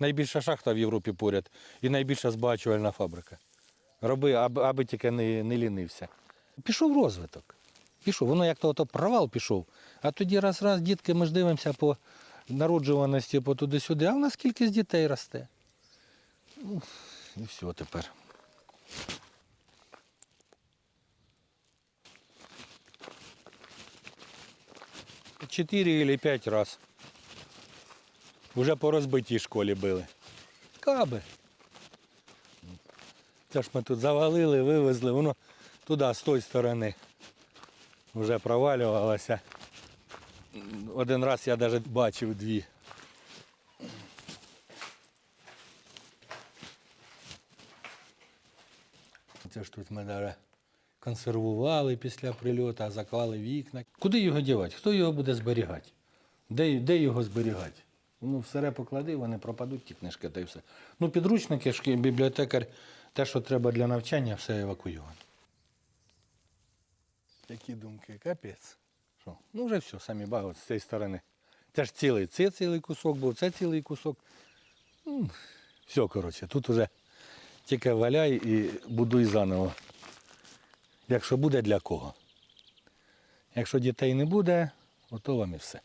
найбільша шахта в Європі поряд і найбільша збагачувальна фабрика. Роби, аби, аби тільки не, не лінився. Пішов розвиток. Пішов. Воно як то ото провал пішов. А тоді раз-раз, дітки, ми ж дивимося по народжуваності, по туди-сюди, а в нас кількість дітей росте. Ну, і все тепер. Чотири або п'ять разів. Уже по розбитій школі били. Каби. Це ж ми тут завалили, вивезли, воно туди, з тої сторони. Вже провалювалося. Один раз я навіть бачив дві. Це ж тут ми навіть консервували після прильоту, заклали вікна. Куди його дівати? Хто його буде зберігати? Де, де його зберігати? Ну, в сере поклади, вони пропадуть, ті книжки та й все. Ну, підручники, бібліотекар, те, що треба для навчання, все евакуйовано. Які думки, капець. Що? Ну вже все, самі багато з цієї сторони. Це ж цілий, це цілий кусок був, це цілий кусок. Ну, все, коротше, тут уже тільки валяй і будуй заново. Якщо буде для кого. Якщо дітей не буде, ото вам і все.